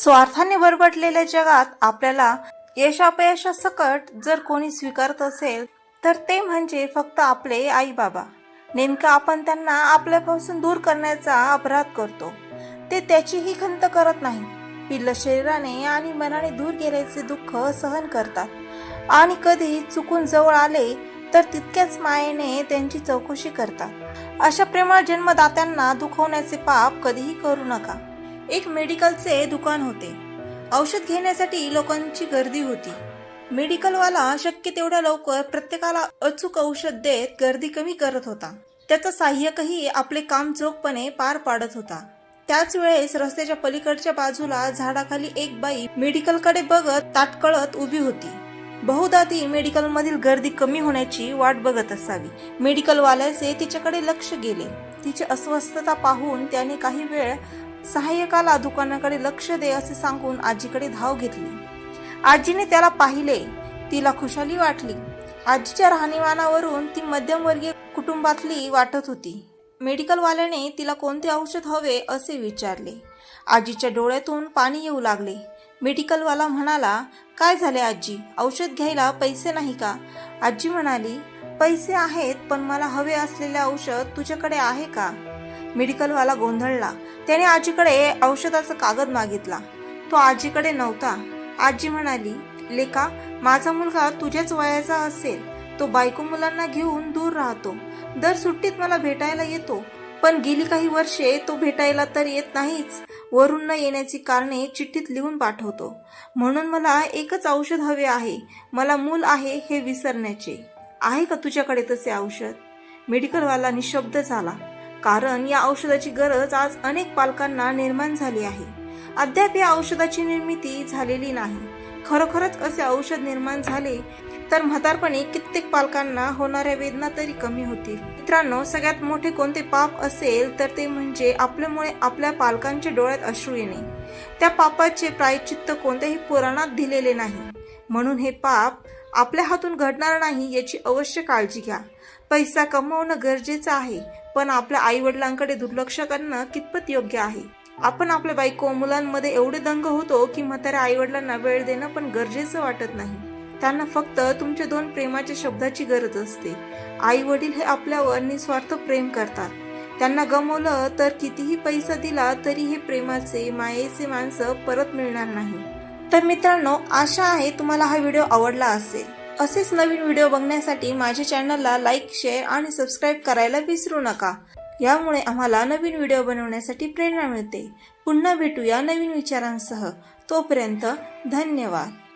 स्वार्थाने बरबटलेल्या जगात आपल्याला यश अपयशासकट जर कोणी स्वीकारत असेल तर ते म्हणजे फक्त आपले आई बाबा नेमकं आपण त्यांना आपल्यापासून दूर करण्याचा अपराध करतो. ते त्याचीही खंत करत नाही. पिल्ल शरीराने आणि मनाने दूर गेल्याचे दुःख सहन करतात. आणि कधी चुकून जवळ आले तर तितक्याच मायेने त्यांची चौकशी करतात. अशा प्रेमळ जन्मदात्यांना दुखवण्याचे पाप कधीही करू नका. एक मेडिकलचे दुकान होते. औषध घेण्यासाठी लोकांची गर्दी होती. मेडिकलवाला शक्य तेवढ्या लवकर प्रत्येकाला अचूक औषध देत गर्दी कमी करत होता. त्याचा सहाय्यकही आपले काम चोखपणे पार पाडत होता. त्याच वेळेस रस्त्याच्या पलीकडच्या बाजूला झाडाखाली एक बाई मेडिकलकडे बघत ताटकळत उभी होती. बहुधा ती मेडिकलमधील गर्दी कमी होण्याची वाट बघत असावी. मेडिकलवाल्याचे तिच्याकडे लक्ष गेले. तिची अस्वस्थता पाहून त्याने काही वेळ सहाय्यकाला दुकानाकडे लक्ष दे असे सांगून आजीकडे धाव घेतली. आजीने त्याला पाहिले. तिला खुशाली वाटली. आजीच्या राहणीमानावरून ती मध्यमवर्गीय कुटुंबातली वाटत होती. मेडिकलवाल्याने तिला कोणते औषध हवे असे विचारले. आजीच्या डोळ्यातून पाणी येऊ लागले. मेडिकलवाला म्हणाला काय झाले आजी? औषध घ्यायला पैसे नाही का? आजी म्हणाली पैसे आहेत पण मला हवे असलेले औषध तुझ्याकडे आहे का? मेडिकलवाला गोंधळला. त्याने आजीकडे औषधाचा कागद मागितला. तो आजीकडे नव्हता. आजी म्हणाली लेका माझा मुलगा तुझ्याच वयाचा असेल. तो बायको मुलांना घेऊन दूर राहतो. दर सुट्टीत मला भेटायला येतो. पण गेली काही वर्षे तो भेटायला तर येत नाहीच. वरून न येण्याची कारणे चिठ्ठीत लिहून पाठवतो. म्हणून मला एकच औषध हवे आहे. मला मूल आहे हे विसरण्याचे. आहे का तुझ्याकडे तसे औषध? मेडिकलवाला निशब्द झाला. कारण या औषधाची गरज आज अनेक पालकांना निर्माण झाली आहे. अद्याप या औषधाची निर्मिती झालेली नाही. खरोखरच असे औषध निर्माण झाले तर म्हातारपणी कित्येक पालकांना होणाऱ्या वेदना तरी कमी होतील. मित्रांनो सगळ्यात मोठे कोणते पाप असेल तर ते म्हणजे आपल्यामुळे आपल्या पालकांच्या डोळ्यात अश्रू येणे. त्या पापाचे प्रायचित्त कोणत्याही पुराणात दिलेले नाही. म्हणून हे पाप आपल्या हातून घडणार नाही याची अवश्य काळजी घ्या. पैसा कमवणं गरजेचं आहे. पण आपल्या आई वडिलांकडे दुर्लक्ष करणं कितपत योग्य आहे? आपण आपल्या बायको मुलांमध्ये एवढे दंग होतो की म्हाताऱ्या आई वडिलांना वेळ देणं पण गरजेचं वाटत नाही. त्यांना फक्त तुमच्या दोन प्रेमाच्या शब्दाची गरज असते. आई वडील हे आपल्यावर निस्वार्थ प्रेम करतात. त्यांना गमवलं तर कितीही पैसा दिला तरी हे प्रेमाचे मायेचे माणसं परत मिळणार नाही. तर मित्रांनो आशा आहे तुम्हाला हा व्हिडिओ आवडला असेल. असेच नवीन व्हिडिओ बघण्यासाठी माझ्या चॅनलला लाईक शेअर आणि सबस्क्राईब करायला विसरू नका. यामुळे आम्हाला नवीन व्हिडिओ बनवण्यासाठी प्रेरणा मिळते. पुन्हा भेटूया नवीन विचारांसह. तोपर्यंत धन्यवाद.